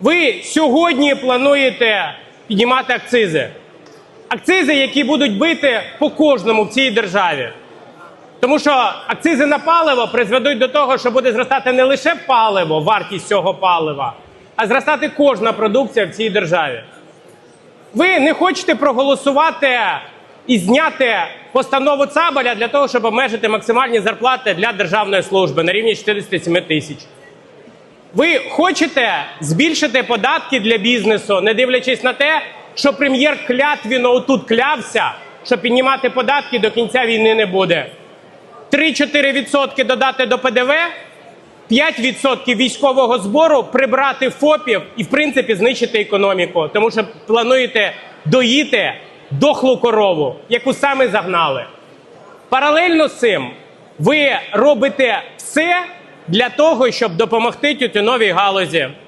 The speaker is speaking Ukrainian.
Ви сьогодні плануєте піднімати акцизи. Акцизи, які будуть бити по кожному в цій державі. Тому що акцизи на паливо призведуть до того, що буде зростати не лише паливо, вартість цього палива, а зростати кожна продукція в цій державі. Ви не хочете проголосувати і зняти постанову Цабаля для того, щоб обмежити максимальні зарплати для державної служби на рівні 47 тисяч. Ви хочете збільшити податки для бізнесу, не дивлячись на те, що прем'єр клятвіно отут клявся, що піднімати податки до кінця війни не буде. 3-4% додати до ПДВ, 5% військового збору прибрати ФОПів і, в принципі, знищити економіку, тому що плануєте доїти дохлу корову, яку саме загнали. Паралельно з цим ви робите все для того, щоб допомогти тютюновій галузі.